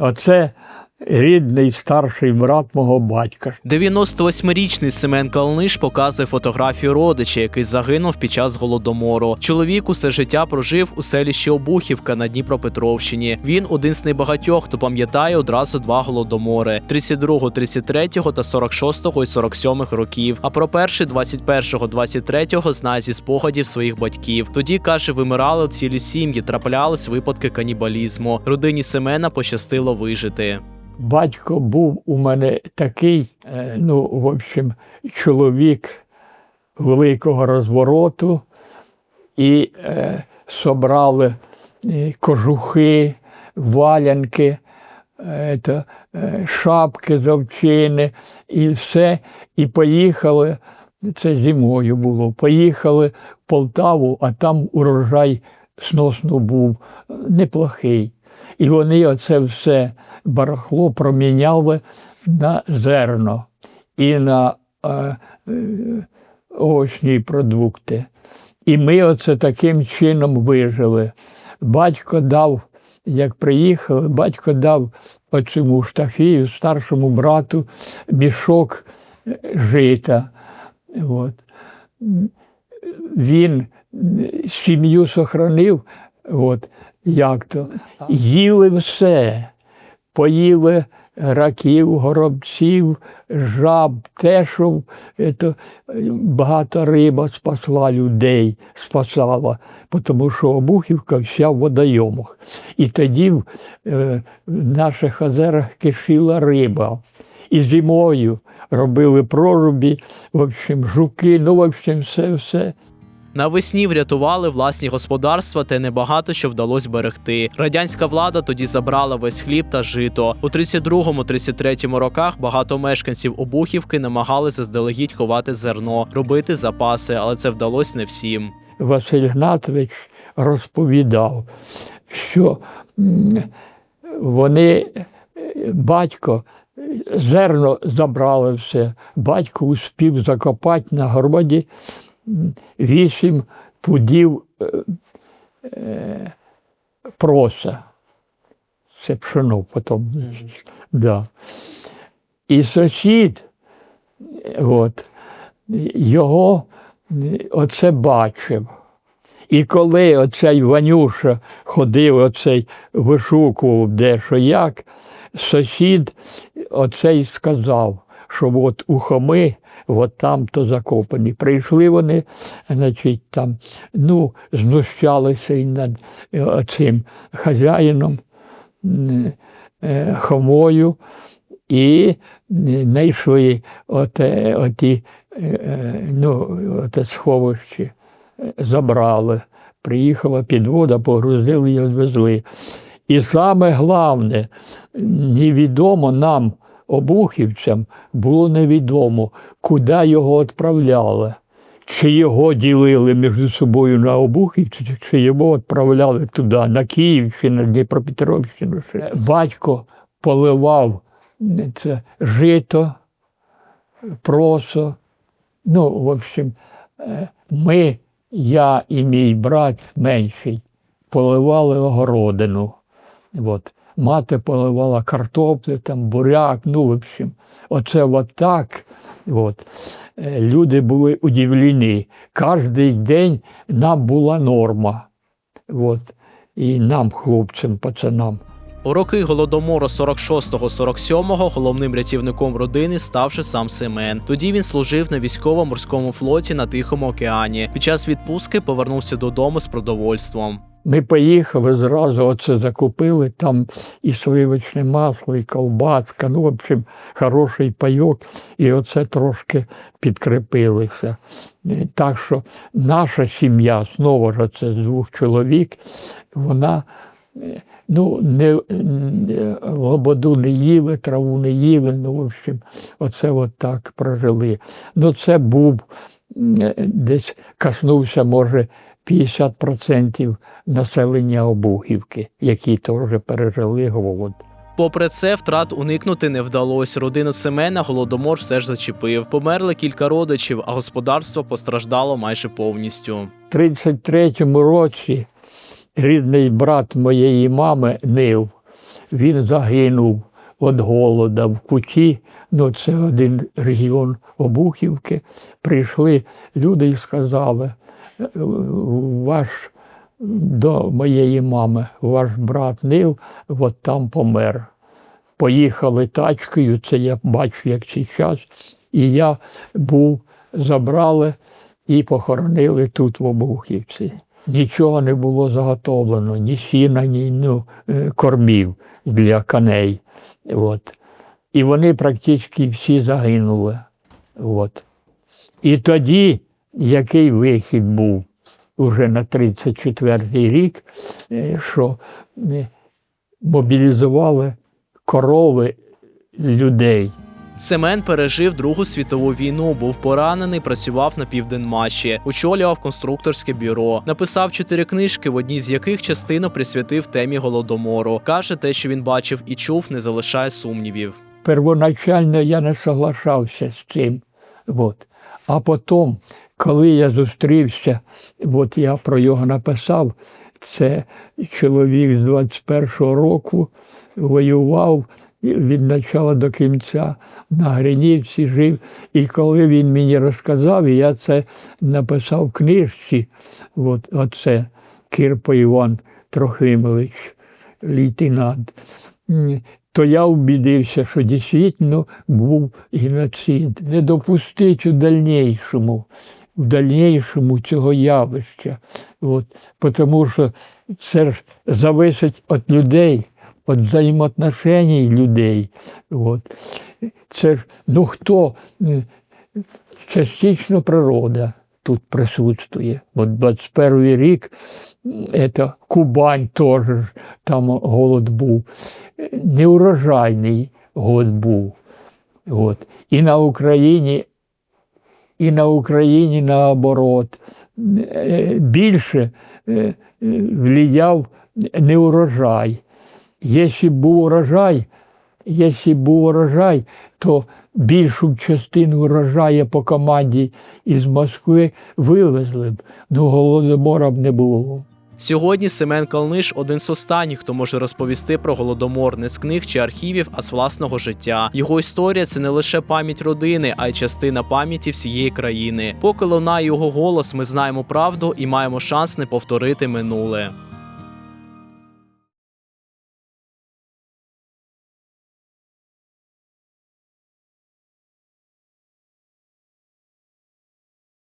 Оце рідний старший брат мого батька. 98-річний Семен Калниш показує фотографію родича, який загинув під час голодомору. Чоловік усе життя прожив у селищі Обухівка на Дніпропетровщині. Він один з небагатьох, хто пам'ятає одразу два голодомори: 32-го, 33-го та 46-го і 47-х років. А про перший 21-го, 23-го знає зі спогадів своїх батьків. Тоді каже, вимирали цілі сім'ї, траплялись випадки канібалізму. Родині Семена пощастило вижити. Батько був у мене такий, е, ну, в общем, чоловік великого розвороту, і е, собрали е, кожухи, валянки, е, то, е, шапки з овчини і все. І поїхали. Це зимою було. Поїхали в Полтаву, а там урожай сносно був е, неплохий. І вони оце все барахло проміняли на зерно і на е, е, овочні продукти. І ми оце таким чином вижили. Батько дав, як приїхали, батько дав оцьому Штафію, старшому брату, мішок е, жита. От. Він сім'ю сохранив, от, як то. Їли все. Поїли раків, горобців, жаб, те, що ето, багато риба спасла людей, спасала, тому що Обухівка вся в водойомах. І тоді в, е, наших озерах кишіла риба. І зимою робили прорубі, в общем, жуки, ну, в общем, все, все. Навесні врятували власні господарства, та небагато що вдалося берегти. Радянська влада тоді забрала весь хліб та жито. У 32-33 роках багато мешканців Обухівки намагалися заздалегідь ховати зерно, робити запаси, але це вдалося не всім. Василь Гнатович розповідав, що вони, батько, зерно забрали все, батько успів закопати на городі вісім пудів е, е, проса. Це пшено потім. Да. І сусід, от, його оце бачив. І коли оцей Ванюша ходив, оцей вишукував де що як, сусід оцей сказав, що от у Хоми, от там то закопані. Прийшли вони, значить, там, ну, знущалися і над е, цим хазяїном е, Хомою і знайшли оте, оті, е, ну, оте сховище забрали. Приїхала підвода, погрузили і відвезли. І саме головне, невідомо нам, обухівцям, було невідомо, куди його відправляли. Чи його ділили між собою на обухівців, чи його відправляли туди, на Київщину, Дніпропетровщину. Батько поливав це жито, просо. Ну, в общем, е, ми, я і мій брат менший, поливали огородину. От. Мати поливала картоплю, там, буряк, ну, в общем, оце от так. От. Е, Люди були удивлені. Кожний день нам була норма. От. І нам, хлопцям, пацанам. У роки голодомору 46-47 головним рятівником родини ставши сам Семен. Тоді він служив на військово-морському флоті на Тихому океані. Під час відпустки повернувся додому з продовольством. Ми поїхали зразу, оце закупили, там і сливочне масло, і колбаска, ну, в общем, хороший пайок, і оце трошки підкрепилися. Е, Так що наша сім'я, знову ж це з двох чоловік, вона ну, не, не, лободу не їли, траву не їли, ну, в общем, оце от так прожили. Ну, це був десь коснувся, може, 50% населення Обухівки, які теж пережили голод. Попри це, втрат уникнути не вдалося. Родину Семена голодомор все ж зачепив. Померли кілька родичів, а господарство постраждало майже повністю. У 33-му році рідний брат моєї мами Нил, він загинув від голода в куті. Ну, це один регіон Обухівки. Прийшли люди і сказали, «Е, ваш до моєї мами, ваш брат Нил, от там помер. Поїхали тачкою, це я бачу, як час. І я був, забрали і похоронили тут в Обухівці. Нічого не було заготовлено, ні сіна, ні ну, е, кормів для коней. От. І вони практично всі загинули. От. І тоді який вихід був уже на 34-й рік, е, що е, мобілізували корови людей. Семен пережив Другу світову війну, був поранений, працював на південмаші, очолював конструкторське бюро, написав чотири книжки, в одній з яких частину присвятив темі голодомору. каже, те, що він бачив і чув, не залишає сумнівів. Первоначально я не соглашався з цим. От. А потім, коли я зустрівся, от я про його написав, це чоловік з 21-го року воював від початку до кінця на Гринівці жив. І коли він мені розказав, я це написав в книжці, от, оце Кирпо Іван Трохимович, лейтенант. То я убідився, що дійсно був геноцид. Не допустить у дальнейшому, в дальнейшому цього явища. От, тому що це ж зависить від людей, від взаємоотношень людей. От. Це ж, ну хто, е, частично природа тут присутствує. От 21 рік, це Кубань теж там голод був. Неурожайний год був. От. І на Україні, і на Україні наоборот. Е, Більше е, е, влияв неурожай. Якщо був урожай, якщо був урожай, то більшу частину урожаю по команді із Москви вивезли б, ну голодомора б не було. Сьогодні Семен Калниш один з останніх, хто може розповісти про голодомор не з книг чи архівів, а з власного життя. Його історія це не лише пам'ять родини, а й частина пам'яті всієї країни. Поки лунає його голос, ми знаємо правду і маємо шанс не повторити минуле.